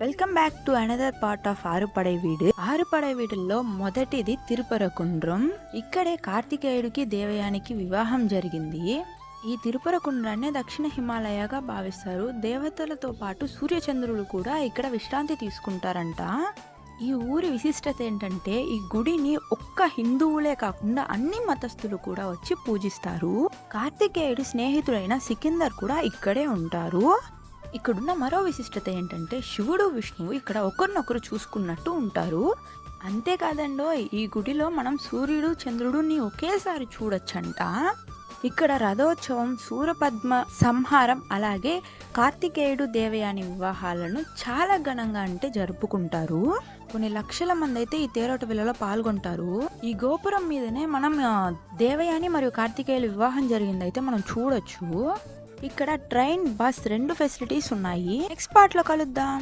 Welcome back to another part of Arupadai Veedu Arupadai వీడుల్లో మొదటిది తిరుపరకుండ్రం ఇక్కడే కార్తికేయుడికి దేవయానికి వివాహం జరిగింది ఈ తిరుపరకుండ్రాన్ని దక్షిణ హిమాలయగా భావిస్తారు దేవతలతో పాటు సూర్యచంద్రులు కూడా ఇక్కడ విశ్రాంతి తీసుకుంటారంట ఈ ఊరి విశిష్టత ఏంటంటే ఈ గుడిని ఒక్క హిందువులే కాకుండా అన్ని మతస్థులు కూడా వచ్చి పూజిస్తారు. కార్తికేయుడి స్నేహితుడైన సికిందర్ కూడా ఇక్కడే ఉంటారు. ఇక్కడున్న మరో విశిష్టత ఏంటంటే శివుడు విష్ణువు ఇక్కడ ఒకరినొకరు చూసుకున్నట్టు ఉంటారు. అంతేకాదండో ఈ గుడిలో మనం సూర్యుడు చంద్రుడుని ఒకేసారి చూడొచ్చంట. ఇక్కడ రథోత్సవం సూరపద్మ సంహారం అలాగే కార్తికేయుడు దేవయాని వివాహాలను చాలా ఘనంగా అంటే జరుపుకుంటారు. కొన్ని లక్షల మంది అయితే ఈ తేరోట విలలో పాల్గొంటారు. ఈ గోపురం మీదనే మనం దేవయాని మరియు కార్తికేయుల వివాహం జరిగిందైతే మనం చూడొచ్చు. ఇక్కడ ట్రైన్ బస్ రెండు ఫెసిలిటీస్ ఉన్నాయి. నెక్స్ట్ పార్ట్లో కలుద్దాం.